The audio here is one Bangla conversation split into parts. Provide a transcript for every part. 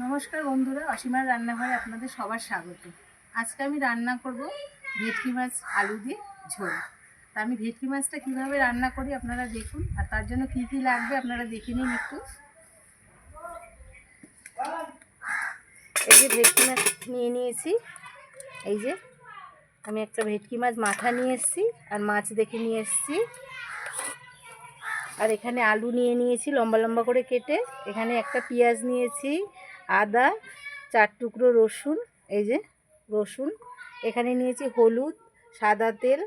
নমস্কার বন্ধুরা, অসীমার রান্নাঘরে আপনাদের সবার স্বাগত। আজকে আমি রান্না করব ভেটকি মাছ, আলু দিয়ে ঝোল। তা আমি ভেটকি মাছটা কীভাবে রান্না করি আপনারা দেখুন, আর তার জন্য কী কী লাগবে আপনারা দেখে নিন একটু। এই যে ভেটকি মাছ নিয়ে নিয়েছি, এই যে আমি একটা ভেটকি মাছ মাথা নিয়ে এসেছি, আর মাছ দেখে নিয়ে এসেছি। আর এখানে আলু নিয়ে নিয়েছি, লম্বা লম্বা করে কেটে। এখানে একটা পেঁয়াজ নিয়েছি আদা, চার টুকরো রসুন, এই যে রসুন। এখানে নিয়েছি হলুদ, সাদা তেল।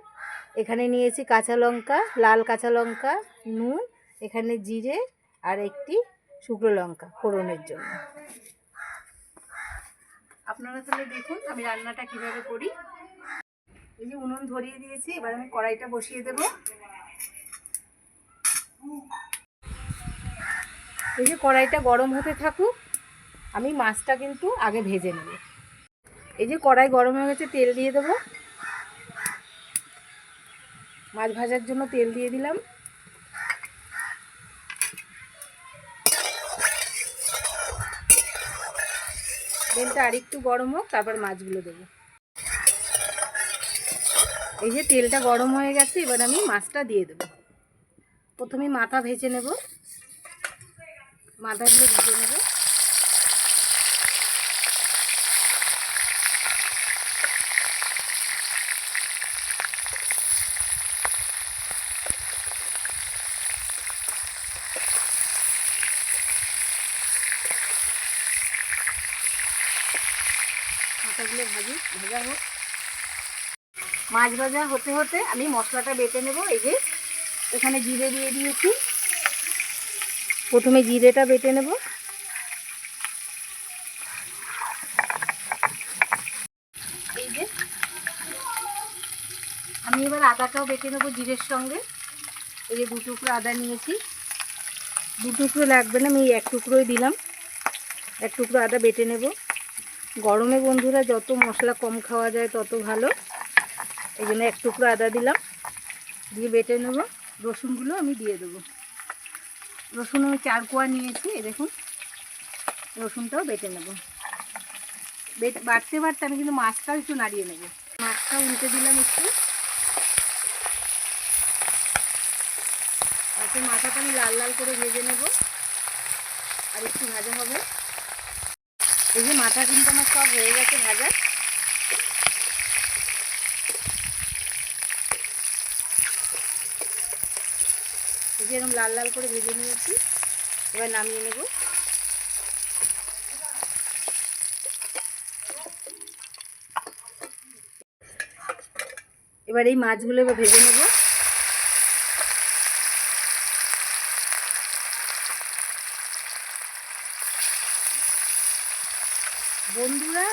এখানে নিয়েছি কাঁচা লঙ্কা, লাল কাঁচা লঙ্কা, নুন, এখানে জিরে আর একটি শুকনো লঙ্কা ফোড়নের জন্য। আপনারা তাহলে দেখুন আমি রান্নাটা কীভাবে করি। এই যে উনুন ধরিয়ে দিয়েছি, এবার আমি কড়াইটা বসিয়ে দেবো। এই যে কড়াইটা গরম হতে থাকুক আমি মাছটা কিন্তু আগে ভেজে নেব। এই যে কড়াই গরম হয়ে গেছে, তেল দিয়ে দেবো। মাছ ভাজার জন্য তেল দিয়ে দিলাম। তেলটা আরেকটু গরম হোক, তারপর মাছগুলো দেবো। এই যে তেলটা গরম হয়ে গেছে, এবার আমি মাছটা দিয়ে দেবো। প্রথমে মাথা ভেজে নেব। মাথাগুলো ভেজে নেব। মাথাগুলো ভাজি, ভাজা হোক। মাছ ভাজা হতে হতে আমি মশলাটা বেটে নেব, এই যে এখানে জিরে দিয়ে দিয়েছি। প্রথমে জিরেটা বেটে নেব। এই যে আমি এবার আদাটাও বেটে নেব জিরের সঙ্গে। এই যে দু টুকরো আদা নিয়েছি। দু টুকরো লাগবে না, আমি এক টুকরোই দিলাম। এক টুকরো আদা বেটে নেব। গরমে বন্ধুরা যত মশলা কম খাওয়া যায় তত ভালো। এই জন্য এক টুকরো আদা দিলাম। দিয়ে বেটে নেব। রসুনগুলো আমি দিয়ে দেবো। রসুন আমি চার কোয়া নিয়েছি দেখুন। রসুনটাও বেটে নেব। বেট বাটতে বাটতে আমি কিন্তু মাছটাও একটু নাড়িয়ে নেব। মাছটা উল্টে দিলাম একটু। মাথাটা আমি লাল লাল করে ভেজে নেব। আর একটু ভাজা হবে। এই যে মাথা কিন্তু আমার সব হয়ে গেছে ভাজা। এই যে এরকম লাল লাল করে ভেজে নিয়েছি, এবার নামিয়ে নেব। এবার এই মাছগুলো এবার ভেজে নেব। বন্ধুরা,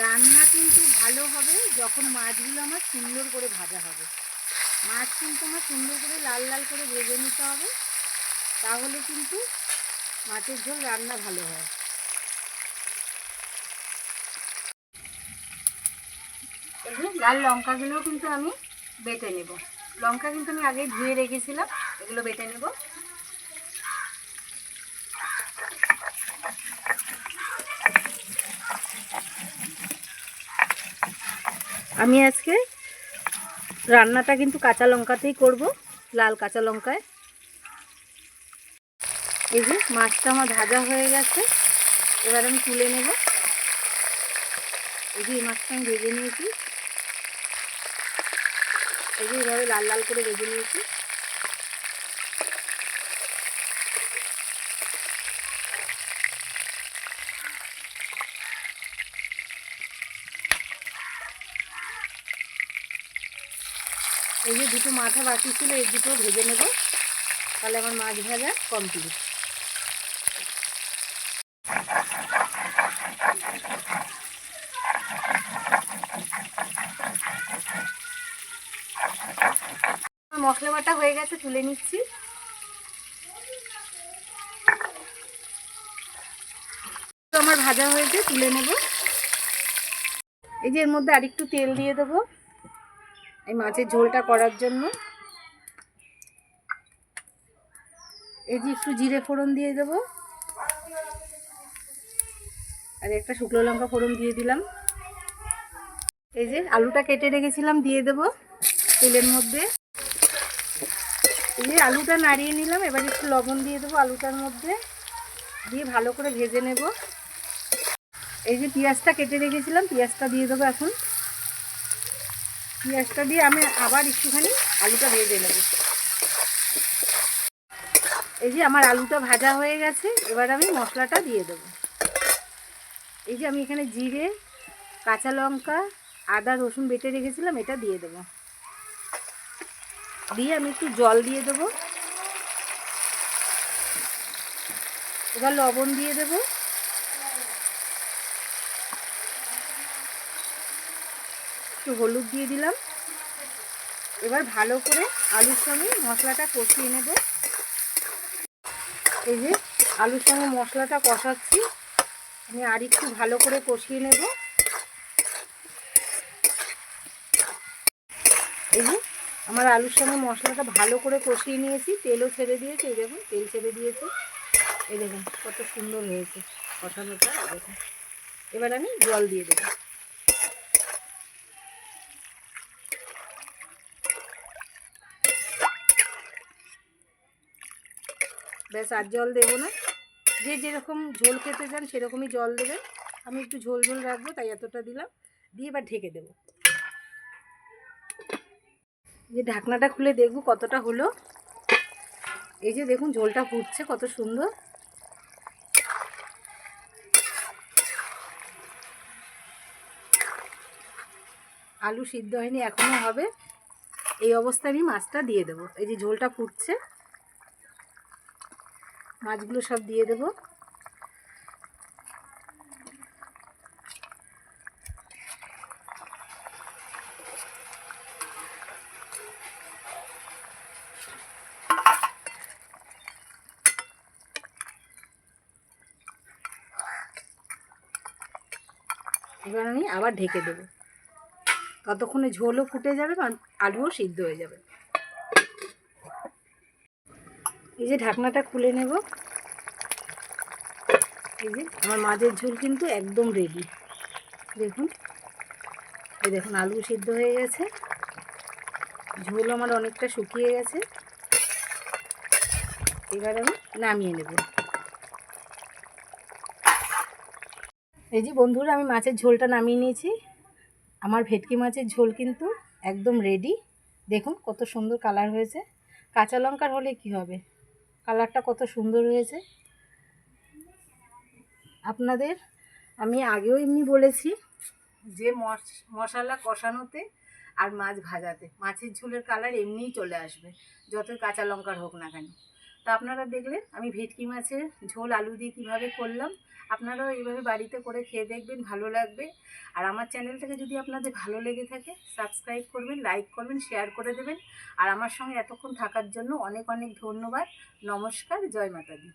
রান্না কিন্তু ভালো হবে যখন মাছগুলো আমার সুন্দর করে ভাজা হবে। মাছ কিন্তু আমার সুন্দর করে লাল লাল করে ভেজে নিতে হবে, তাহলে কিন্তু মাছের ঝোল রান্না ভালো হয়। লাল লঙ্কাগুলোও কিন্তু আমি বেটে নেব। লঙ্কা কিন্তু আমি আগে ধুয়ে রেখেছিলাম, এগুলো বেটে নেব। আমি আজকে রান্নাটা কিন্তু কাঁচা লঙ্কাতেই করব, লাল কাঁচা লঙ্কায়। এই যে মাছটা আমার ভাজা হয়ে গেছে, এবার আমি তুলে নেব। এই যে এই মাছটা আমি ভেজে নিয়েছি। এই যে এইভাবে লাল লাল করে ভেজে নিয়েছি। এই যে দুটো মাথা বাকি ছিল, এই দুটো ভেজে নেব। তাহলে আমার মাছ ভাজা কমপ্লিট মশলা বাটা হয়ে গেছে, তুলে নিচ্ছি। আমার ভাজা হয়েছে, তুলে নেব। এই যে এর মধ্যে আরেকটু তেল দিয়ে দেবো। এই মাছের ঝোলটা করার জন্য। এই যে একটু জিরে ফোড়ন দিয়ে দেবো। আর একটা শুকনো লঙ্কা ফোড়ন দিয়ে দিলাম। এই যে আলুটা কেটে রেখেছিলাম, দিয়ে দেব তেলের মধ্যে। এই যে আলুটা নাড়িয়ে নিলাম, এবার একটু লবণ দিয়ে দেবো আলুটার মধ্যে। দিয়ে ভালো করে ভেজে নেব। এই যে পেঁয়াজটা কেটে রেখেছিলাম, পেঁয়াজটা দিয়ে দেবো এখন। পেঁয়াজটা দিয়ে আমি আবার একটুখানি আলুটা ভেজে নেব। এই যে আমার আলুটা ভাজা হয়ে গেছে, এবার আমি মশলাটা দিয়ে দেবো। এই যে আমি এখানে জিরে, কাঁচা লঙ্কা, আদা, রসুন বেটে রেখেছিলাম, এটা দিয়ে দেবো। দিয়ে আমি একটু জল দিয়ে দেবো। এবার লবণ দিয়ে দেব। একটু হলুদ দিয়ে দিলাম। এবার ভালো করে আলুর সঙ্গে মশলাটা কষিয়ে নেব। এই যে আলুর সঙ্গে মশলাটা কষাচ্ছি। আমি আর একটু ভালো করে কষিয়ে নেব। এই যে আমার আলুর সঙ্গে মশলাটা ভালো করে কষিয়ে নিয়েছি। তেলও ছেড়ে দিয়েছে। এই দেখুন, তেল ছেড়ে দিয়েছে। এই দেখুন, কত সুন্দর হয়েছে কষানোটা। এবার আমি জল দিয়ে দেবো। ব্যাস আর জল দেবো না। যে যেরকম ঝোল খেতে চান সেরকমই জল দেবেন। আমি একটু ঝোল ঝোল রাখব, তাই এতটা দিলাম। দিয়ে এবার ঢেকে দেবো। যে ঢাকনাটা খুলে দেখব কতটা হলো। এই যে দেখুন ঝোলটা ফুটছে কত সুন্দর। আলু সিদ্ধ হয়নি এখনও হবে। এই অবস্থায় আমি মাছটা দিয়ে দেবো। এই যে ঝোলটা ফুটছে। মাছগুলো সব দিয়ে দেবো। এবার আমি আবার ঢেকে দেবো। ততক্ষণে ঝোলও ফুটে যাবে আর আলুও সিদ্ধ হয়ে যাবে। এই যে ঢাকনাটা খুলে নেব। এই যে আমার মাছের ঝোল কিন্তু একদম রেডি দেখুন, এই দেখুন, আলু সিদ্ধ হয়ে গেছে। ঝোল আমার অনেকটা শুকিয়ে গেছে। এবার আমি নামিয়ে নেব। এই যে বন্ধুরা, আমি মাছের ঝোলটা নামিয়ে নিয়েছি। আমার ভেটকি মাছের ঝোল কিন্তু একদম রেডি দেখুন কত সুন্দর কালার হয়েছে। কাঁচা লঙ্কার হলে কি হবে? কালারটা কত সুন্দর হয়েছে। আপনাদের আমি আগেও এমনি বলেছি যে মশ- মশলা কষানোতে আর মাছ ভাজাতে। মাছের ঝোলের কালার এমনিই চলে আসবে, যতই কাঁচা লঙ্কার হোক না কেন। তা আপনারা দেখলেন, আমি ভেটকি মাছের ঝোল, আলু দিয়ে কীভাবে করলাম। আপনারাও এইভাবে বাড়িতে করে খেয়ে দেখবেন, ভালো লাগবে। আর আমার চ্যানেলটাকে যদি আপনাদের ভালো লেগে থাকে সাবস্ক্রাইব করবেন লাইক করবেন শেয়ার করে দেবেন। আর আমার সঙ্গে এতক্ষণ থাকার জন্য অনেক অনেক ধন্যবাদ। নমস্কার, জয় মাতা দি